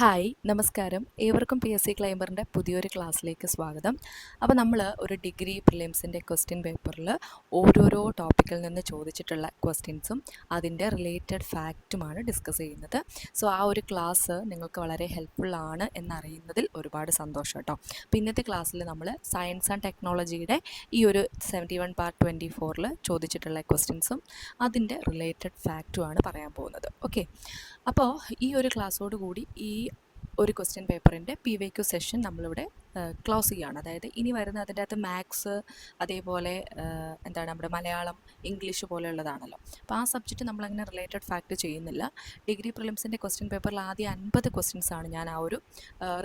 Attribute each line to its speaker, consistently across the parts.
Speaker 1: hi നമസ്കാരം ഏവർക്കും P S C ക്ലൈമറിൻ്റെ പുതിയൊരു ക്ലാസ്സിലേക്ക് സ്വാഗതം അപ്പോൾ നമ്മൾ ഒരു ഡിഗ്രി പ്രിലിംസിൻ്റെ ക്വസ്റ്റ്യൻ പേപ്പറിൽ ഓരോരോ ടോപ്പിക്കിൽ നിന്ന് ചോദിച്ചിട്ടുള്ള ക്വസ്റ്റ്യൻസും അതിൻ്റെ റിലേറ്റഡ് ഫാക്റ്റുമാണ് ഡിസ്കസ് ചെയ്യുന്നത് സോ ആ ഒരു ക്ലാസ് നിങ്ങൾക്ക് വളരെ ഹെൽപ്ഫുള്ളാണ് എന്നറിയുന്നതിൽ ഒരുപാട് സന്തോഷം കേട്ടോ അപ്പോൾ ഇന്നത്തെ ക്ലാസ്സിൽ നമ്മൾ സയൻസ് ആൻഡ് ടെക്നോളജിയുടെ ഈ ഒരു സെവൻറ്റി വൺ പാർട്ട് ട്വൻറ്റി ഫോറിൽ ചോദിച്ചിട്ടുള്ള ക്വസ്റ്റ്യൻസും അതിൻ്റെ റിലേറ്റഡ് ഫാക്റ്റുമാണ് പറയാൻ പോകുന്നത് ഓക്കെ അപ്പോൾ ഈ ഒരു ക്ലാസ്സോട് കൂടി ഈ ഒരു ക്വസ്റ്റ്യൻ പേപ്പറിൻ്റെ പി വൈ ക്യു സെഷൻ നമ്മളിവിടെ ക്ലോസ് ചെയ്യുകയാണ് അതായത് ഇനി വരുന്ന അതിൻ്റെ അകത്ത് മാത്സ് അതേപോലെ എന്താണ് നമ്മുടെ മലയാളം ഇംഗ്ലീഷ് പോലെയുള്ളതാണല്ലോ അപ്പോൾ ആ സബ്ജക്റ്റ് നമ്മളങ്ങനെ റിലേറ്റഡ് ഫാക്റ്റ് ചെയ്യുന്നില്ല ഡിഗ്രി പ്രിലിംസിൻ്റെ ക്വസ്റ്റ്യൻ പേപ്പറിൽ ആദ്യം അൻപത് ക്വസ്റ്റ്യൻസാണ് ഞാൻ ആ ഒരു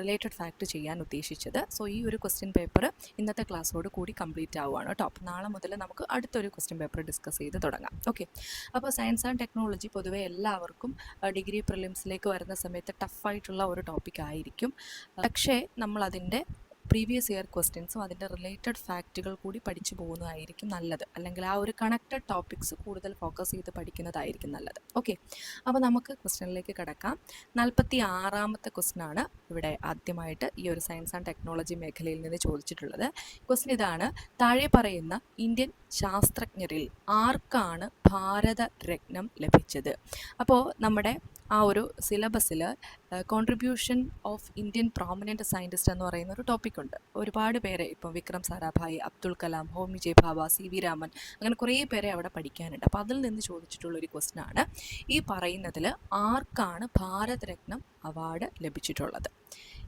Speaker 1: റിലേറ്റഡ് ഫാക്റ്റ് ചെയ്യാൻ ഉദ്ദേശിച്ചത് സോ ഈ ഒരു ക്വസ്റ്റ്യൻ പേപ്പർ ഇന്നത്തെ ക്ലാസ്സോട് കൂടി കംപ്ലീറ്റ് ആവുകയാണ് കേട്ടോ അപ്പോൾ നാളെ മുതൽ നമുക്ക് അടുത്തൊരു ക്വസ്റ്റ്യൻ പേപ്പർ ഡിസ്കസ് ചെയ്ത് തുടങ്ങാം ഓക്കെ അപ്പോൾ സയൻസ് ആൻഡ് ടെക്നോളജി പൊതുവെ എല്ലാവർക്കും ഡിഗ്രി പ്രിലിംസിലേക്ക് വരുന്ന സമയത്ത് ടഫായിട്ടുള്ള ഒരു ടോപ്പിക് ആയിരിക്കും പക്ഷേ നമ്മളതിൻ്റെ പ്രീവിയസ് ഇയർ ക്വസ്റ്റ്യൻസും അതിൻ്റെ റിലേറ്റഡ് ഫാക്റ്റുകൾ കൂടി പഠിച്ചു പോകുന്നതായിരിക്കും നല്ലത് അല്ലെങ്കിൽ ആ ഒരു കണക്റ്റഡ് ടോപ്പിക്സ് കൂടുതൽ ഫോക്കസ് ചെയ്ത് പഠിക്കുന്നതായിരിക്കും നല്ലത് ഓക്കെ അപ്പോൾ നമുക്ക് ക്വസ്റ്റ്യനിലേക്ക് കിടക്കാം നാൽപ്പത്തി ആറാമത്തെ ക്വസ്റ്റ്യനാണ് ഇവിടെ ആദ്യമായിട്ട് ഈ ഒരു സയൻസ് ആൻഡ് ടെക്നോളജി മേഖലയിൽ നിന്ന് ചോദിച്ചിട്ടുള്ളത് ക്വസ്റ്റ്യൻ ഇതാണ് താഴെ പറയുന്ന ഇന്ത്യൻ ശാസ്ത്രജ്ഞരിൽ ആർക്കാണ് ഭാരതരത്നം ലഭിച്ചത് അപ്പോൾ നമ്മുടെ ആ ഒരു സിലബസിൽ contribution of Indian prominent scientist എന്ന് പറയുന്ന ഒരു ടോപ്പിക്കുണ്ട് ഒരുപാട് പേരെ ഇപ്പം Vikram Sarabhai Abdul Kalam Homi J Bhabha C V Raman അങ്ങനെ കുറേ പേരെ അവിടെ പഠിക്കാനുണ്ട് അപ്പോൾ അതിൽ നിന്ന് ചോദിച്ചിട്ടുള്ള ഒരു ക്വസ്റ്റനാണ് ഈ പറയുന്നതിൽ ആർക്കാണ് ഭാരതരത്നം അവാർഡ് ലഭിച്ചിട്ടുള്ളത്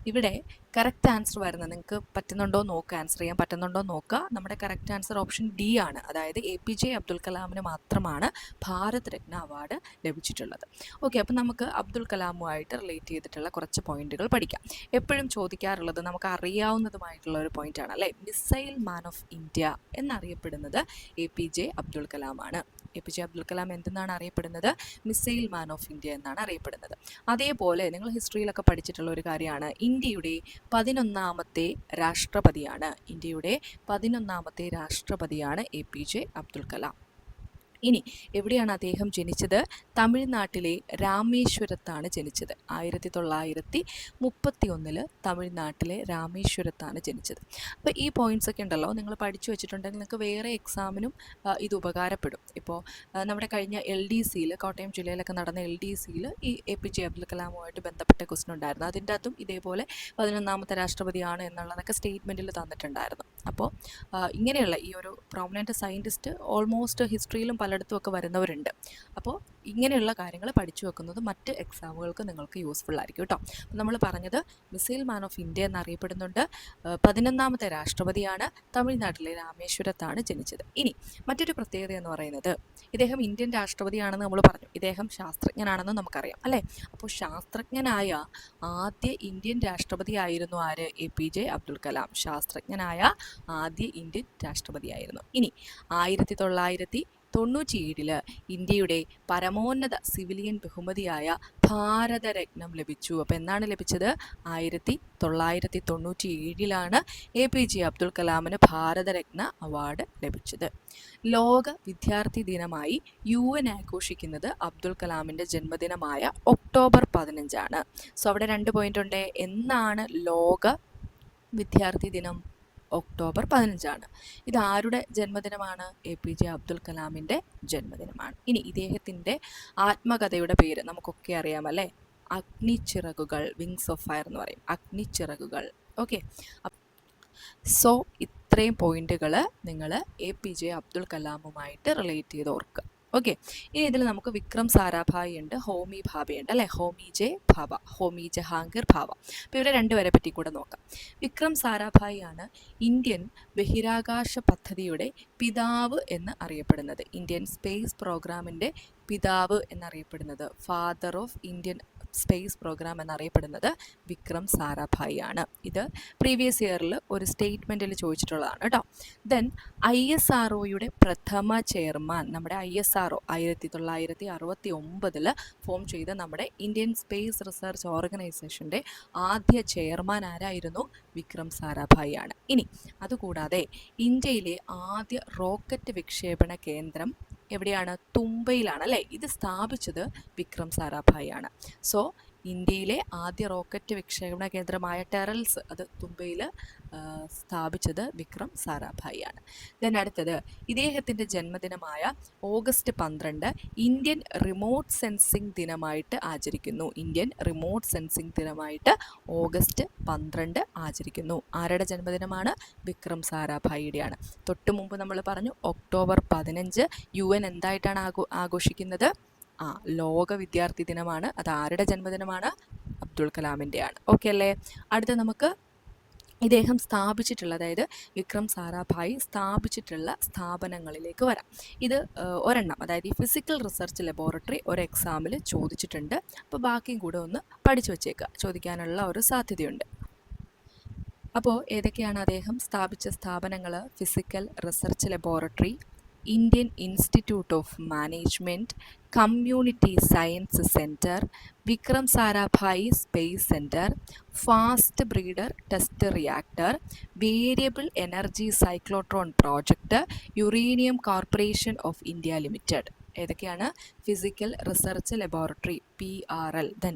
Speaker 1: ഇവിടെ കറക്റ്റ് ആൻസർ വരുന്നത് നിങ്ങൾക്ക് പറ്റുന്നുണ്ടോ നോക്ക് ആൻസർ ചെയ്യാൻ പറ്റുന്നുണ്ടോ നോക്കുക നമ്മുടെ കറക്റ്റ് ആൻസർ ഓപ്ഷൻ ഡി ആണ് അതായത് എ പി ജെ അബ്ദുൽ കലാമിന് മാത്രമാണ് ഭാരത് രത്ന അവാർഡ് ലഭിച്ചിട്ടുള്ളത് ഓക്കെ അപ്പം നമുക്ക് അബ്ദുൽ കലാമുമായിട്ട് റിലേറ്റ് ചെയ്തിട്ടുള്ള കുറച്ച് പോയിന്റുകൾ പഠിക്കാം എപ്പോഴും ചോദിക്കാറുള്ളത് നമുക്ക് അറിയാവുന്നതുമായിട്ടുള്ള ഒരു ആണ് അല്ലേ മിസൈൽ മാൻ ഓഫ് ഇന്ത്യ എന്നറിയപ്പെടുന്നത് എ പി ജെ അബ്ദുൽ കലാമാണ് A P J Abdul Kalam എന്തെന്നാണ് അറിയപ്പെടുന്നത് മിസൈൽ മാൻ ഓഫ് ഇന്ത്യ എന്നാണ് അറിയപ്പെടുന്നത് അതേപോലെ നിങ്ങൾ ഹിസ്റ്ററിയിലൊക്കെ പഠിച്ചിട്ടുള്ള ഒരു കാര്യമാണ് ഇന്ത്യയുടെ പതിനൊന്നാമത്തെ രാഷ്ട്രപതിയാണ് ഇന്ത്യയുടെ പതിനൊന്നാമത്തെ രാഷ്ട്രപതിയാണ് A P J Abdul Kalam ഇനി എവിടെയാണ് അദ്ദേഹം ജനിച്ചത് തമിഴ്നാട്ടിലെ രാമേശ്വരത്താണ് ജനിച്ചത് ആയിരത്തി തൊള്ളായിരത്തി മുപ്പത്തി ഒന്നിൽ തമിഴ്നാട്ടിലെ രാമേശ്വരത്താണ് ജനിച്ചത് അപ്പോൾ ഈ പോയിന്റ്സ് ഒക്കെ ഉണ്ടല്ലോ നിങ്ങൾ പഠിച്ചു വെച്ചിട്ടുണ്ടെങ്കിൽ നിങ്ങൾക്ക് വേറെ എക്സാമിനും ഇത് ഉപകാരപ്പെടും ഇപ്പോൾ നമ്മുടെ കഴിഞ്ഞ എൽ ഡി സിയിൽ കോട്ടയം ജില്ലയിലൊക്കെ നടന്ന എൽ ഡി സിയിൽ ഈ എ പി ജെ അബ്ദുൽ കലാമുമായിട്ട് ബന്ധപ്പെട്ട ക്വസ്റ്റൻ ഉണ്ടായിരുന്നു അതിൻ്റെ അകത്തും ഇതേപോലെ പതിനൊന്നാമത്തെ രാഷ്ട്രപതിയാണ് എന്നുള്ളതൊക്കെ സ്റ്റേറ്റ്മെൻറ്റിൽ തന്നിട്ടുണ്ടായിരുന്നു അപ്പോൾ ഇങ്ങനെയുള്ള ഈ ഒരു പ്രോമിനൻ്റ് സയൻറ്റിസ്റ്റ് ഓൾമോസ്റ്റ് ഹിസ്റ്ററിയിലും പല പലയിടത്തും ഒക്കെ വരുന്നവരുണ്ട് അപ്പോൾ ഇങ്ങനെയുള്ള കാര്യങ്ങൾ പഠിച്ചു വെക്കുന്നത് മറ്റ് എക്സാമുകൾക്ക് നിങ്ങൾക്ക് യൂസ്ഫുൾ ആയിരിക്കും കേട്ടോ നമ്മൾ പറഞ്ഞത് മിസൈൽ മാൻ ഓഫ് ഇന്ത്യ എന്നറിയപ്പെടുന്നുണ്ട് പതിനൊന്നാമത്തെ രാഷ്ട്രപതിയാണ് തമിഴ്നാട്ടിലെ രാമേശ്വരത്താണ് ജനിച്ചത് ഇനി മറ്റൊരു പ്രത്യേകത എന്ന് പറയുന്നത് ഇദ്ദേഹം ഇന്ത്യൻ രാഷ്ട്രപതിയാണെന്ന് നമ്മൾ പറഞ്ഞു ഇദ്ദേഹം ശാസ്ത്രജ്ഞനാണെന്ന് നമുക്കറിയാം അല്ലേ അപ്പോൾ ശാസ്ത്രജ്ഞനായ ആദ്യ ഇന്ത്യൻ രാഷ്ട്രപതിയായിരുന്നു ആര് A P J Abdul Kalam ശാസ്ത്രജ്ഞനായ ആദ്യ ഇന്ത്യൻ രാഷ്ട്രപതിയായിരുന്നു ഇനി ആയിരത്തി തൊള്ളായിരത്തി തൊണ്ണൂറ്റിയേഴില് ഇന്ത്യയുടെ പരമോന്നത സിവിലിയൻ ബഹുമതിയായ ഭാരതരത്നം ലഭിച്ചു അപ്പോൾ എന്നാണ് ലഭിച്ചത് ആയിരത്തി തൊള്ളായിരത്തി തൊണ്ണൂറ്റി ഏഴിലാണ് എ പി ജെ അബ്ദുൽ കലാമിന് ഭാരതരത്ന അവാർഡ് ലഭിച്ചത് ലോക വിദ്യാർത്ഥി ദിനമായി യു എൻ ആഘോഷിക്കുന്നത് അബ്ദുൽ കലാമിൻ്റെ ജന്മദിനമായ ഒക്ടോബർ പതിനഞ്ചാണ് സോ അവിടെ രണ്ട് പോയിൻ്റ് ഉണ്ട് എന്നാണ് ലോക വിദ്യാർത്ഥി ദിനം ഒക്ടോബർ പതിനഞ്ചാണ് ഇത് ആരുടെ ജന്മദിനമാണ് എ പി ജെ അബ്ദുൽ കലാമിൻ്റെ ജന്മദിനമാണ് ഇനി ഇദ്ദേഹത്തിൻ്റെ ആത്മകഥയുടെ പേര് നമുക്കൊക്കെ അറിയാമല്ലേ ചിറകുകൾ വിങ്സ് ഓഫ് ഫയർ എന്ന് പറയും അഗ്നി ചിറകുകൾ ഓക്കെ സോ ഇത്രയും പോയിന്റുകൾ നിങ്ങൾ എ പി ജെ അബ്ദുൽ കലാമുമായിട്ട് റിലേറ്റ് ചെയ്ത് ഓർക്കുക ഓക്കെ ഇനി ഇതിൽ നമുക്ക് വിക്രം സാരാഭായി ഉണ്ട് ഹോമി ഭാബയുണ്ട് അല്ലേ ഹോമി ജെ ഭാബ ഹോമി ജഹാംഗീർ ഭാബ അപ്പോൾ ഇവരെ രണ്ടുപേരെ പറ്റി കൂടെ നോക്കാം വിക്രം സാരാഭായി ആണ് ഇന്ത്യൻ ബഹിരാകാശ പദ്ധതിയുടെ പിതാവ് എന്ന് അറിയപ്പെടുന്നത് ഇന്ത്യൻ സ്പേസ് പ്രോഗ്രാമിൻ്റെ പിതാവ് എന്നറിയപ്പെടുന്നത് father of Indian space programme എന്നറിയപ്പെടുന്നത് വിക്രം സാരാഭായി ആണ് ഇത് പ്രീവിയസ് ഇയറിൽ ഒരു സ്റ്റേറ്റ്മെൻറ്റിൽ ചോദിച്ചിട്ടുള്ളതാണ് കേട്ടോ ദെൻ ഐ എസ് ആർ ഒയുടെ പ്രഥമ ചെയർമാൻ നമ്മുടെ ഐ എസ് ആർ ഒ ആയിരത്തി തൊള്ളായിരത്തി അറുപത്തി ഒമ്പതിൽ ഫോം ചെയ്ത നമ്മുടെ ഇന്ത്യൻ സ്പേസ് റിസർച്ച് ഓർഗനൈസേഷൻ്റെ ആദ്യ ചെയർമാൻ ആരായിരുന്നു വിക്രം സാരാഭായി ആണ് ഇനി അതുകൂടാതെ ഇന്ത്യയിലെ ആദ്യ റോക്കറ്റ് വിക്ഷേപണ കേന്ദ്രം എവിടെയാണ് തുമ്പയിലാണ് അല്ലേ ഇത് സ്ഥാപിച്ചത് വിക്രം സാരാഭായി ആണ് സോ ഇന്ത്യയിലെ ആദ്യ റോക്കറ്റ് വിക്ഷേപണ കേന്ദ്രമായ ടെറൽസ് അത് തുമ്പയിൽ സ്ഥാപിച്ചത് വിക്രം സാരാഭായി ആണ് ദെൻ അടുത്തത് ഇദ്ദേഹത്തിൻ്റെ ജന്മദിനമായ ഓഗസ്റ്റ് പന്ത്രണ്ട് ഇന്ത്യൻ റിമോട്ട് സെൻസിംഗ് ദിനമായിട്ട് ആചരിക്കുന്നു ഇന്ത്യൻ റിമോട്ട് സെൻസിംഗ് ദിനമായിട്ട് ഓഗസ്റ്റ് പന്ത്രണ്ട് ആചരിക്കുന്നു ആരുടെ ജന്മദിനമാണ് വിക്രം സാരാഭായിയുടെയാണ് തൊട്ടു മുമ്പ് നമ്മൾ പറഞ്ഞു ഒക്ടോബർ പതിനഞ്ച് യു എൻ എന്തായിട്ടാണ് ആഘോ ആഘോഷിക്കുന്നത് ആ ലോക വിദ്യാർത്ഥി ദിനമാണ് അത് ആരുടെ ജന്മദിനമാണ് അബ്ദുൾ കലാമിൻ്റെയാണ് ഓക്കെ അല്ലേ അടുത്ത നമുക്ക് ഇദ്ദേഹം സ്ഥാപിച്ചിട്ടുള്ള അതായത് വിക്രം സാരാഭായി സ്ഥാപിച്ചിട്ടുള്ള സ്ഥാപനങ്ങളിലേക്ക് വരാം ഇത് ഒരെണ്ണം അതായത് ഈ ഫിസിക്കൽ റിസർച്ച് ലബോറട്ടറി ഒരു എക്സാമിൽ ചോദിച്ചിട്ടുണ്ട് അപ്പോൾ ബാക്കിയും കൂടെ ഒന്ന് പഠിച്ചു വച്ചേക്കുക ചോദിക്കാനുള്ള ഒരു സാധ്യതയുണ്ട് അപ്പോൾ ഏതൊക്കെയാണ് അദ്ദേഹം സ്ഥാപിച്ച സ്ഥാപനങ്ങൾ physical research laboratory Indian institute of management community science centre Vikram Sarabhai space centre fast breeder test reactor variable energy cyclotron project uranium corporation of India limited ഏതൊക്കെയാണ് physical research laboratory P R L then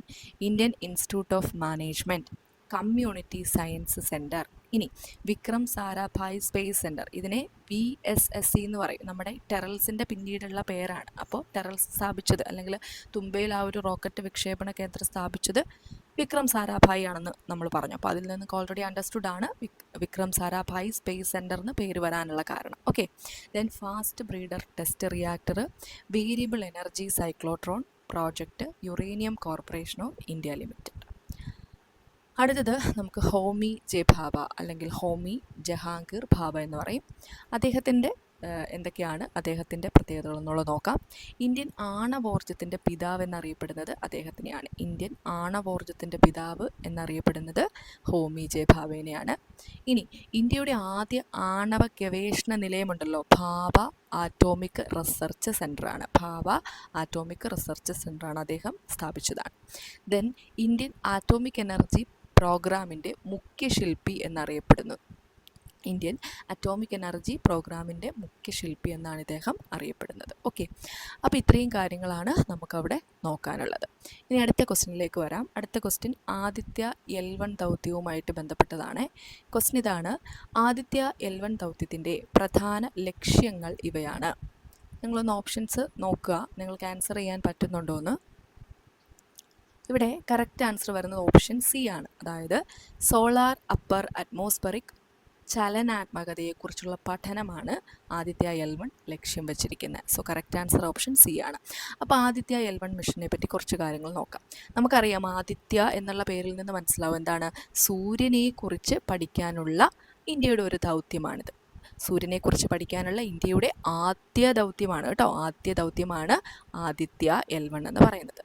Speaker 1: Indian institute of management community science centre ഇനി Vikram Sarabhai space centre ഇതിനെ V S S C എന്ന് പറയും നമ്മുടെ ടെറൽസിൻ്റെ പിന്നീടുള്ള പേരാണ് അപ്പോൾ ടെറൽസ് സ്ഥാപിച്ചത് അല്ലെങ്കിൽ തുമ്പയിൽ ആ ഒരു റോക്കറ്റ് വിക്ഷേപണ കേന്ദ്രം സ്ഥാപിച്ചത് വിക്രം സാരാഭായി ആണെന്ന് നമ്മൾ പറഞ്ഞു അപ്പോൾ അതിൽ നിന്ന് ഓൾറെഡി അണ്ടർസ്റ്റുഡ് ആണ് വിക്രം സാരാഭായി സ്പേസ് സെൻറ്റർ എന്ന് പേര് വരാനുള്ള കാരണം okay then fast breeder test reactor variable energy cyclotron project uranium corporation of India limited അടുത്തത് നമുക്ക് ഹോമി ജെ ഭാബ അല്ലെങ്കിൽ ഹോമി ജഹാംഗീർ ഭാബ എന്ന് പറയും അദ്ദേഹത്തിൻ്റെ എന്തൊക്കെയാണ് അദ്ദേഹത്തിൻ്റെ പ്രത്യേകതകൾ എന്നുള്ളത് നോക്കാം ഇന്ത്യൻ ആണവോർജ്ജത്തിൻ്റെ പിതാവ് എന്നറിയപ്പെടുന്നത് അദ്ദേഹത്തിനെയാണ് ഇന്ത്യൻ ആണവോർജ്ജത്തിൻ്റെ പിതാവ് എന്നറിയപ്പെടുന്നത് ഹോമി ജെ ഭാവേനെയാണ് ഇനി ഇന്ത്യയുടെ ആദ്യ ആണവ ഗവേഷണ നിലയമുണ്ടല്ലോ ഭാവ ആറ്റോമിക് റിസർച്ച് സെൻ്ററാണ് ഭാവ ആറ്റോമിക് റിസർച്ച് സെൻ്ററാണ് അദ്ദേഹം സ്ഥാപിച്ചതാണ് ദെൻ ഇന്ത്യൻ ആറ്റോമിക് എനർജി പ്രോഗ്രാമിൻ്റെ മുഖ്യശില്പി എന്നറിയപ്പെടുന്നു ഇന്ത്യൻ അറ്റോമിക് എനർജി പ്രോഗ്രാമിൻ്റെ മുഖ്യശില്പി എന്നാണ് ഇദ്ദേഹം അറിയപ്പെടുന്നത് ഓക്കെ അപ്പോൾ ഇത്രയും കാര്യങ്ങളാണ് നമുക്കവിടെ നോക്കാനുള്ളത് ഇനി അടുത്ത ക്വസ്റ്റിനിലേക്ക് വരാം അടുത്ത ക്വസ്റ്റ്യൻ ആദിത്യ എൽ വൺ ദൗത്യവുമായിട്ട് ബന്ധപ്പെട്ടതാണ് ക്വസ്റ്റ്യൻ ഇതാണ് ആദിത്യ എൽ വൺ ദൗത്യത്തിൻ്റെ പ്രധാന ലക്ഷ്യങ്ങൾ ഇവയാണ് നിങ്ങളൊന്ന് ഓപ്ഷൻസ് നോക്കുക നിങ്ങൾക്ക് ആൻസർ ചെയ്യാൻ പറ്റുന്നുണ്ടോ എന്ന് ഇവിടെ കറക്റ്റ് ആൻസർ വരുന്നത് ഓപ്ഷൻ സി ആണ് അതായത് സോളാർ അപ്പർ അറ്റ്മോസ്ഫറിക് ചലനാത്മകതയെക്കുറിച്ചുള്ള പഠനമാണ് ആദിത്യ എൽ വൺ ലക്ഷ്യം വെച്ചിരിക്കുന്നത് so correct answer option C ആണ് അപ്പോൾ ആദിത്യ എൽ വൺ മിഷനെ പറ്റി കുറച്ച് കാര്യങ്ങൾ നോക്കാം നമുക്കറിയാം ആദിത്യ എന്നുള്ള പേരിൽ നിന്ന് മനസ്സിലാവും എന്താണ് സൂര്യനെക്കുറിച്ച് പഠിക്കാനുള്ള ഇന്ത്യയുടെ ഒരു ദൗത്യമാണിത് സൂര്യനെക്കുറിച്ച് പഠിക്കാനുള്ള ഇന്ത്യയുടെ ആദ്യ ദൗത്യമാണ് കേട്ടോ ആദ്യ ദൗത്യമാണ് ആദിത്യ എൽ വൺ എന്ന് പറയുന്നത്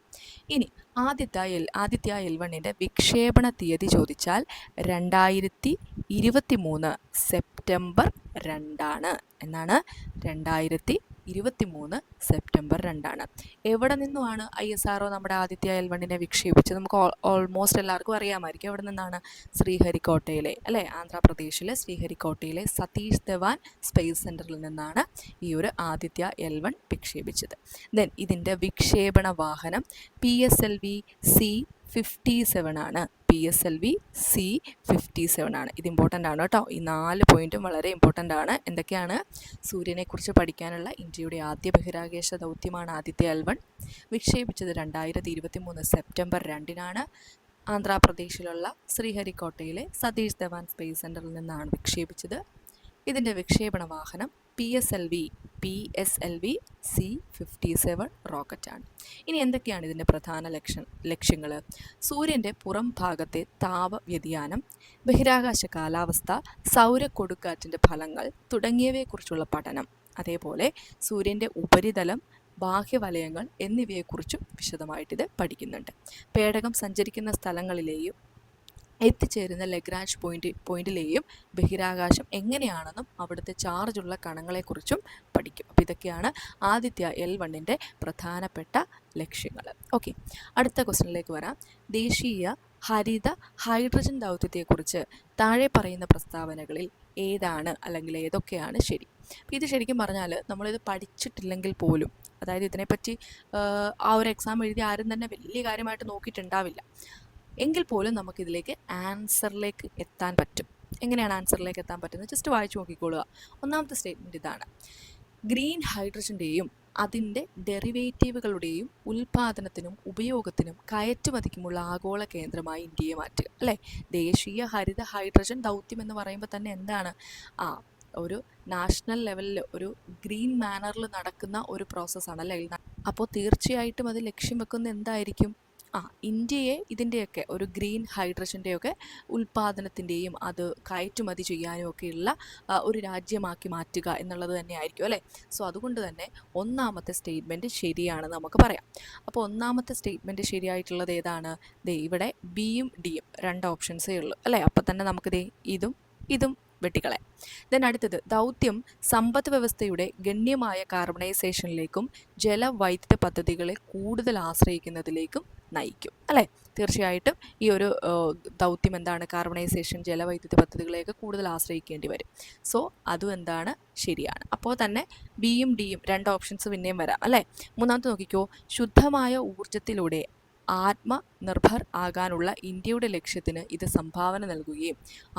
Speaker 1: ഇനി ആദിത്യ എൽ ആദിത്യ എൽവണ്ണിൻ്റെ വിക്ഷേപണ തീയതി ചോദിച്ചാൽ രണ്ടായിരത്തി ഇരുപത്തി മൂന്ന് സെപ്റ്റംബർ രണ്ടാണ് എന്നാണ് രണ്ടായിരത്തി ഇരുപത്തിമൂന്ന് സെപ്റ്റംബർ രണ്ടാണ് എവിടെ നിന്നുമാണ് ഐ എസ് ആർ നമ്മുടെ ആദിത്യ എൽ വണ്ണിനെ വിക്ഷേപിച്ചത് നമുക്ക് ഓൾമോസ്റ്റ് എല്ലാവർക്കും അറിയാമായിരിക്കും എവിടെ നിന്നാണ് ശ്രീഹരിക്കോട്ടയിലെ അല്ലേ ആന്ധ്രാപ്രദേശിലെ ശ്രീഹരിക്കോട്ടയിലെ സതീഷ് ധവാൻ സ്പേസ് സെൻറ്ററിൽ നിന്നാണ് ഈ ഒരു ആദിത്യ എൽ വൺ വിക്ഷേപിച്ചത് ദെൻ ഇതിൻ്റെ വിക്ഷേപണ വാഹനം P S L V C fifty seven ആണ് P S L V C fifty seven ആണ് ഇത് ഇമ്പോർട്ടൻ്റ് ആണ് കേട്ടോ ഈ നാല് പോയിൻറ്റും വളരെ ഇമ്പോർട്ടൻ്റ് ആണ് എന്തൊക്കെയാണ് സൂര്യനെക്കുറിച്ച് പഠിക്കാനുള്ള ഇന്ത്യയുടെ ആദ്യ ബഹിരാകാശ ദൗത്യമാണ് ആദിത്യ അൽവൺ വിക്ഷേപിച്ചത് രണ്ടായിരത്തി ഇരുപത്തി മൂന്ന് സെപ്റ്റംബർ രണ്ടിനാണ് ആന്ധ്രാപ്രദേശിലുള്ള ശ്രീഹരിക്കോട്ടയിലെ സതീഷ് ധവാൻ സ്പേസ് സെൻറ്ററിൽ നിന്നാണ് വിക്ഷേപിച്ചത് ഇതിൻ്റെ വിക്ഷേപണ വാഹനം P S L V P S L V C fifty seven റോക്കറ്റാണ് ഇനി എന്തൊക്കെയാണ് ഇതിൻ്റെ പ്രധാന ലക്ഷ ലക്ഷ്യങ്ങൾ സൂര്യൻ്റെ പുറം ഭാഗത്തെ താപ വ്യതിയാനം ബഹിരാകാശ കാലാവസ്ഥ സൗര കൊടുക്കാറ്റിൻ്റെ ഫലങ്ങൾ തുടങ്ങിയവയെക്കുറിച്ചുള്ള പഠനം അതേപോലെ സൂര്യൻ്റെ ഉപരിതലം ബാഹ്യവലയങ്ങൾ എന്നിവയെക്കുറിച്ചും വിശദമായിട്ടിത് പഠിക്കുന്നുണ്ട് പേടകം സഞ്ചരിക്കുന്ന സ്ഥലങ്ങളിലെയും എത്തിച്ചേരുന്ന ലഗ്രാഞ്ച് പോയിന്റ് പോയിന്റിലെയും ബഹിരാകാശം എങ്ങനെയാണെന്നും അവിടുത്തെ ചാർജുള്ള കണങ്ങളെക്കുറിച്ചും പഠിക്കും അപ്പോൾ ഇതൊക്കെയാണ് ആദിത്യ എൽ വണ്ണിൻ്റെ പ്രധാനപ്പെട്ട ലക്ഷ്യങ്ങൾ ഓക്കെ അടുത്ത ക്വസ്റ്റനിലേക്ക് വരാം ദേശീയ ഹരിത ഹൈഡ്രജൻ ദൗത്യത്തെക്കുറിച്ച് താഴെ പറയുന്ന പ്രസ്താവനകളിൽ ഏതാണ് അല്ലെങ്കിൽ ഏതൊക്കെയാണ് ശരി ഇത് ശരിക്കും പറഞ്ഞാൽ നമ്മളിത് പഠിച്ചിട്ടില്ലെങ്കിൽ പോലും അതായത് ഇതിനെപ്പറ്റി ആ ഒരു എക്സാം എഴുതി ആരും തന്നെ വലിയ കാര്യമായിട്ട് നോക്കിയിട്ടുണ്ടാവില്ല എങ്കിൽ പോലും നമുക്കിതിലേക്ക് ആൻസറിലേക്ക് എത്താൻ പറ്റും എങ്ങനെയാണ് ആൻസറിലേക്ക് എത്താൻ പറ്റുന്നത് ജസ്റ്റ് വായിച്ചു നോക്കിക്കൊള്ളുക ഒന്നാമത്തെ സ്റ്റേറ്റ്മെൻ്റ് ഇതാണ് ഗ്രീൻ ഹൈഡ്രജൻ്റെയും അതിൻ്റെ ഡെറിവേറ്റീവുകളുടെയും ഉൽപാദനത്തിനും ഉപയോഗത്തിനും കയറ്റുമതിക്കുമുള്ള ആഗോള കേന്ദ്രമായി ഇന്ത്യയെ മാറ്റുക അല്ലേ ദേശീയ ഹരിത ഹൈഡ്രജൻ ദൗത്യം എന്ന് പറയുമ്പോൾ തന്നെ എന്താണ് ആ ഒരു നാഷണൽ ലെവലിൽ ഒരു ഗ്രീൻ മാനറിൽ നടക്കുന്ന ഒരു പ്രോസസ്സാണ് അല്ലേ അപ്പോൾ തീർച്ചയായിട്ടും അത് ലക്ഷ്യം വെക്കുന്ന എന്തായിരിക്കും ആ ഇന്ത്യയെ ഇതിൻ്റെയൊക്കെ ഒരു ഗ്രീൻ ഹൈഡ്രജൻ്റെയൊക്കെ ഉൽപ്പാദനത്തിൻ്റെയും അത് കയറ്റുമതി ചെയ്യാനും ഒക്കെയുള്ള ഒരു രാജ്യമാക്കി മാറ്റുക എന്നുള്ളത് തന്നെയായിരിക്കും അല്ലേ സോ അതുകൊണ്ട് തന്നെ ഒന്നാമത്തെ സ്റ്റേറ്റ്മെൻറ്റ് ശരിയാണ് നമുക്ക് പറയാം അപ്പോൾ ഒന്നാമത്തെ സ്റ്റേറ്റ്മെൻറ്റ് ശരിയായിട്ടുള്ളത് ഏതാണ് ദേ ഇവിടെ ബിയും ഡിയും രണ്ട് ഓപ്ഷൻസേ ഉള്ളൂ അല്ലേ അപ്പോൾ തന്നെ നമുക്ക് ദേ ഇതും ഇതും വെട്ടിക്കളയാം ദെൻ അടുത്തത് ദൗത്യം സമ്പദ് വ്യവസ്ഥയുടെ ഗണ്യമായ കാർബണൈസേഷനിലേക്കും ജലവൈദ്യുത പദ്ധതികളെ കൂടുതൽ ആശ്രയിക്കുന്നതിലേക്കും നയിക്കും അല്ലേ തീർച്ചയായിട്ടും ഈ ഒരു ദൗത്യം എന്താണ് കാർബണൈസേഷൻ ജലവൈദ്യുത പദ്ധതികളെയൊക്കെ കൂടുതൽ ആശ്രയിക്കേണ്ടി വരും സോ അതും എന്താണ് ശരിയാണ് അപ്പോൾ തന്നെ ബിയും ഡിയും രണ്ട് ഓപ്ഷൻസ് പിന്നെയും വരാം അല്ലേ മൂന്നാമത്തെ നോക്കിക്കോ ശുദ്ധമായ ഊർജത്തിലൂടെ ആത്മ നിർഭർ ആകാനുള്ള ഇന്ത്യയുടെ ലക്ഷ്യത്തിന് ഇത് സംഭാവന നൽകുകയും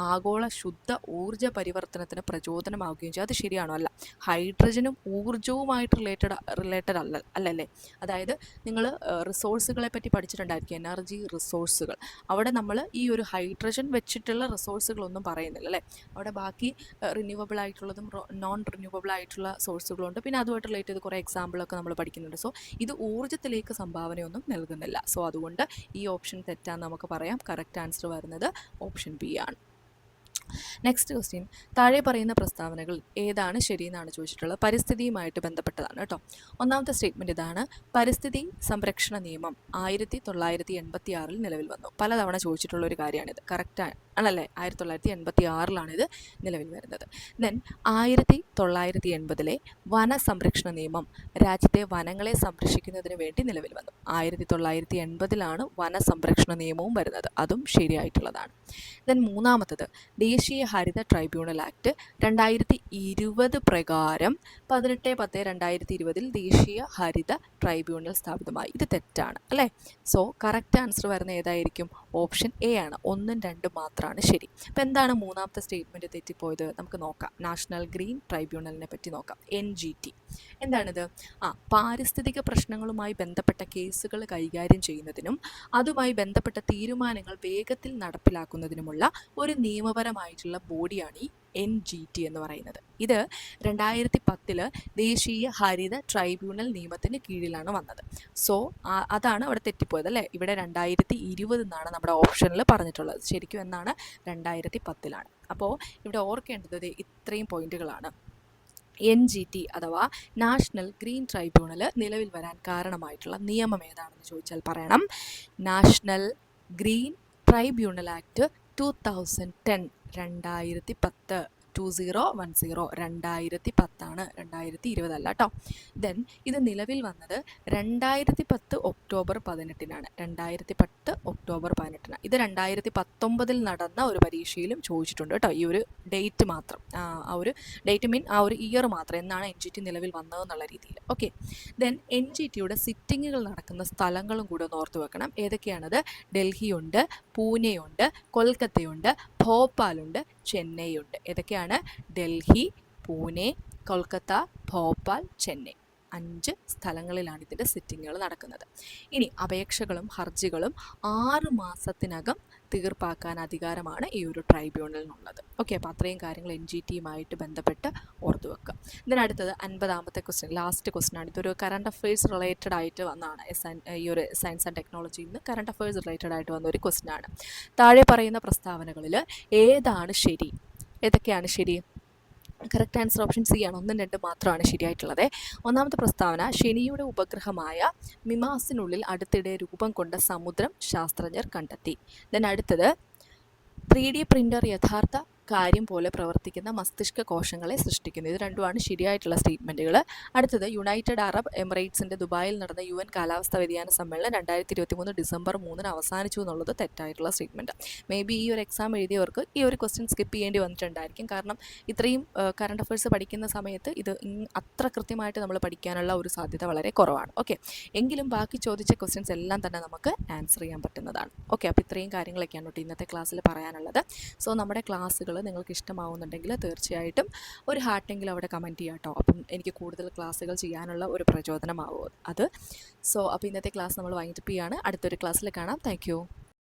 Speaker 1: ആഗോള ശുദ്ധ ഊർജ്ജ പരിവർത്തനത്തിന് പ്രചോദനമാവുകയും ചെയ്യും അത് ശരിയാണോ അല്ല ഹൈഡ്രജനും ഊർജവുമായിട്ട് റിലേറ്റഡ് റിലേറ്റഡ് അല്ല അല്ലല്ലേ അതായത് നിങ്ങൾ റിസോഴ്സുകളെ പറ്റി പഠിച്ചിട്ടുണ്ടായിരിക്കും എനർജി റിസോഴ്സുകൾ അവിടെ നമ്മൾ ഈ ഒരു ഹൈഡ്രജൻ വെച്ചിട്ടുള്ള റിസോഴ്സുകളൊന്നും പറയുന്നില്ല അല്ലേ അവിടെ ബാക്കി റിന്യൂവബിൾ ആയിട്ടുള്ളതും നോൺ റിന്യൂവബിൾ ആയിട്ടുള്ള സോഴ്സുകളുണ്ട് പിന്നെ അതുമായിട്ട് റിലേറ്റ് ചെയ്ത് കുറേ എക്സാമ്പിളൊക്കെ നമ്മൾ പഠിക്കുന്നുണ്ട് സോ ഇത് ഊർജ്ജത്തിലേക്ക് സംഭാവനയൊന്നും നൽകുന്നില്ല സോ അതുകൊണ്ട് ഈ ഓപ്ഷൻ തെറ്റാന്ന് നമുക്ക് പറയാം കറക്റ്റ് ആൻസർ വരുന്നത് ഓപ്ഷൻ ബി ആണ് നെക്സ്റ്റ് ക്വസ്റ്റ്യൻ താഴെ പറയുന്ന പ്രസ്താവനകൾ ഏതാണ് ശരിയെന്നാണ് ചോദിച്ചിട്ടുള്ളത് പരിസ്ഥിതിയുമായിട്ട് ബന്ധപ്പെട്ടതാണ് കേട്ടോ ഒന്നാമത്തെ സ്റ്റേറ്റ്മെൻറ്റ് ഇതാണ് പരിസ്ഥിതി സംരക്ഷണ നിയമം ആയിരത്തി തൊള്ളായിരത്തി എൺപത്തി ആറിൽ നിലവിൽ വന്നു പലതവണ ചോദിച്ചിട്ടുള്ള ഒരു കാര്യമാണിത് കറക്റ്റ് ആണല്ലേ ആയിരത്തി തൊള്ളായിരത്തി എൺപത്തി ആറിലാണിത് നിലവിൽ വരുന്നത് ദെൻ ആയിരത്തി തൊള്ളായിരത്തി എൺപതിലെ വന സംരക്ഷണ നിയമം രാജ്യത്തെ വനങ്ങളെ സംരക്ഷിക്കുന്നതിന് വേണ്ടി നിലവിൽ വന്നു ആയിരത്തി തൊള്ളായിരത്തി എൺപതിലാണ് വന സംരക്ഷണ നിയമവും വരുന്നത് അതും ശരിയായിട്ടുള്ളതാണ് ദെൻ മൂന്നാമത്തത് ദേശീയ ദേശീയ ഹരിത ട്രൈബ്യൂണൽ ആക്ട് രണ്ടായിരത്തി ഇരുപത് പ്രകാരം പതിനെട്ട് പത്ത് രണ്ടായിരത്തി ഇരുപതിൽ ദേശീയ ഹരിത ട്രൈബ്യൂണൽ സ്ഥാപിതമായി ഇത് തെറ്റാണ് അല്ലേ സോ കറക്റ്റ് ആൻസർ വരുന്ന ഏതായിരിക്കും ഓപ്ഷൻ എ ആണ് ഒന്നും രണ്ടും മാത്രമാണ് ശരി അപ്പോൾ എന്താണ് മൂന്നാമത്തെ സ്റ്റേറ്റ്മെൻറ്റ് തെറ്റിപ്പോയത് നമുക്ക് നോക്കാം നാഷണൽ ഗ്രീൻ ട്രൈബ്യൂണലിനെ പറ്റി നോക്കാം എൻ ജി ടി എന്താണിത് ആ പാരിസ്ഥിതിക പ്രശ്നങ്ങളുമായി ബന്ധപ്പെട്ട കേസുകൾ കൈകാര്യം ചെയ്യുന്നതിനും അതുമായി ബന്ധപ്പെട്ട തീരുമാനങ്ങൾ വേഗത്തിൽ നടപ്പിലാക്കുന്നതിനുമുള്ള ഒരു നിയമപരമായിട്ടുള്ള ബോഡിയാണ് ഈ എൻ ജി ടി എന്ന് പറയുന്നത് ഇത് രണ്ടായിരത്തി പത്തിൽ ദേശീയ ഹരിത ട്രൈബ്യൂണൽ നിയമത്തിന് കീഴിലാണ് വന്നത് സോ അതാണ് അവിടെ തെറ്റിപ്പോയത് അല്ലേ ഇവിടെ രണ്ടായിരത്തി ഇരുപത് എന്നാണ് നമ്മുടെ ഓപ്ഷനിൽ പറഞ്ഞിട്ടുള്ളത് ശരിക്കും എന്നാണ് രണ്ടായിരത്തി പത്തിലാണ് അപ്പോൾ ഇവിടെ ഓർക്കേണ്ടത് ഇത്രയും പോയിന്റുകളാണ് എൻ ജി ടി അഥവാ നാഷണൽ ഗ്രീൻ ട്രൈബ്യൂണൽ നിലവിൽ വരാൻ കാരണമായിട്ടുള്ള നിയമം ഏതാണെന്ന് ചോദിച്ചാൽ പറയണം national green tribunal act two thousand ten രണ്ടായിരത്തി പത്ത് ടു സീറോ വൺ സീറോ രണ്ടായിരത്തി പത്താണ് രണ്ടായിരത്തി ഇരുപതല്ല കേട്ടോ ദെൻ ഇത് നിലവിൽ വന്നത് രണ്ടായിരത്തി പത്ത് ഒക്ടോബർ പതിനെട്ടിനാണ് രണ്ടായിരത്തി പത്ത് ഒക്ടോബർ പതിനെട്ടിന് ഇത് രണ്ടായിരത്തി പത്തൊമ്പതിൽ നടന്ന ഒരു പരീക്ഷയിലും ചോദിച്ചിട്ടുണ്ട് കേട്ടോ ഈ ഒരു ഡേറ്റ് മാത്രം ആ ഒരു ഡേറ്റ് മീൻ ആ ഒരു ഇയർ മാത്രം എന്നാണ് എൻ ജി ടി നിലവിൽ വന്നതെന്നുള്ള രീതിയിൽ ഓക്കെ ദെൻ എൻ ജി ടിയുടെ സിറ്റിങ്ങുകൾ നടക്കുന്ന സ്ഥലങ്ങളും കൂടെ ഒന്ന് ഓർത്ത് വെക്കണം ഏതൊക്കെയാണത് ഡൽഹിയുണ്ട് പൂനെയുണ്ട് കൊൽക്കത്തയുണ്ട് ഭോപ്പാലുണ്ട് ചെന്നൈയുണ്ട് ഏതൊക്കെയാണ് ഡൽഹി പൂനെ കൊൽക്കത്ത ഭോപ്പാൽ ചെന്നൈ അഞ്ച് സ്ഥലങ്ങളിലാണ് ഇതിൻ്റെ സിറ്റിങ്ങുകൾ നടക്കുന്നത് ഇനി അപേക്ഷകളും ഹർജികളും ആറ് മാസത്തിനകം തീർപ്പാക്കാൻ അധികാരമാണ് ഈ ഒരു ട്രൈബ്യൂണലിനുള്ളത് ഓക്കെ അപ്പോൾ അത്രയും കാര്യങ്ങൾ എൻ ജി ടിയുമായിട്ട് ബന്ധപ്പെട്ട് ഓർത്തു വെക്കുക ദെൻ അടുത്തത് അൻപതാമത്തെ ക്വസ്റ്റ്യൻ ലാസ്റ്റ് ക്വസ്റ്റ്യൻ ആണ് ഇതൊരു കറണ്ട് അഫയേഴ്സ് റിലേറ്റഡ് ആയിട്ട് വന്നതാണ് ഈ ഒരു സയൻസ് ആൻഡ് ടെക്നോളജിയിൽ നിന്ന് കറണ്ട് അഫയേഴ്സ് റിലേറ്റഡ് ആയിട്ട് വന്ന ഒരു ക്വസ്റ്റ്യൻ ആണ് താഴെ പറയുന്ന പ്രസ്താവനകളിൽ ഏതാണ് ശരി ഏതൊക്കെയാണ് ശരി കറക്റ്റ് ആൻസർ ഓപ്ഷൻ സി ആണ് ഒന്നും രണ്ടും മാത്രമാണ് ശരിയായിട്ടുള്ളത് ഒന്നാമത്തെ പ്രസ്താവന ശനിയുടെ ഉപഗ്രഹമായ മിമാസിനുള്ളിൽ അടുത്തിടെ രൂപം കൊണ്ട സമുദ്രം ശാസ്ത്രജ്ഞർ കണ്ടെത്തി ദെൻ അടുത്തത് ത്രീ ഡി പ്രിൻ്റർ യഥാർത്ഥ കാര്യം പോലെ പ്രവർത്തിക്കുന്ന മസ്തിഷ്ക കോശങ്ങളെ സൃഷ്ടിക്കുന്നു ഇത് രണ്ടുമാണ് ശരിയായിട്ടുള്ള സ്റ്റേറ്റ്മെൻറ്റുകൾ അടുത്തത് യുണൈറ്റഡ് അറബ് എമിറേറ്റ്സിൻ്റെ ദുബായിൽ നടന്ന യു എൻ കാലാവസ്ഥാ വ്യതിയാന സമ്മേളനം രണ്ടായിരത്തി ഇരുപത്തി മൂന്ന് ഡിസംബർ മൂന്നിന് അവസാനിച്ചു എന്നുള്ളത് തെറ്റായിട്ടുള്ള സ്റ്റേറ്റ്മെൻറ്റ് മേ ബി ഈ ഒരു എക്സാം എഴുതിയവർക്ക് ഈ ഒരു ക്വസ്റ്റ്യൻ സ്കിപ്പ് ചെയ്യേണ്ടി വന്നിട്ടുണ്ടായിരിക്കും കാരണം ഇത്രയും കറണ്ട് അഫയേഴ്സ് പഠിക്കുന്ന സമയത്ത് ഇത് അത്ര കൃത്യമായിട്ട് നമ്മൾ പഠിക്കാനുള്ള ഒരു സാധ്യത വളരെ കുറവാണ് ഓക്കെ എങ്കിലും ബാക്കി ചോദിച്ച ക്വസ്റ്റ്യൻസ് എല്ലാം തന്നെ നമുക്ക് ആൻസർ ചെയ്യാൻ പറ്റുന്നതാണ് ഓക്കെ അപ്പോൾ ഇത്രയും കാര്യങ്ങളൊക്കെയാണ് കേട്ടോ ഇന്നത്തെ ക്ലാസ്സിൽ പറയാനുള്ളത് സോ നമ്മുടെ ക്ലാസ്സുകൾ നിങ്ങൾക്ക് ഇഷ്ടമാവുന്നുണ്ടെങ്കിൽ തീർച്ചയായിട്ടും ഒരു ഹാർട്ടെങ്കിലും അവിടെ കമൻറ്റ് ചെയ്യാം കേട്ടോ അപ്പം എനിക്ക് കൂടുതൽ ക്ലാസ്സുകൾ ചെയ്യാനുള്ള ഒരു പ്രചോദനമാവും അത് സോ അപ്പോൾ ഇന്നത്തെ ക്ലാസ് നമ്മൾ വൈകിട്ട് അടുത്തൊരു ക്ലാസ്സിൽ കാണാം താങ്ക്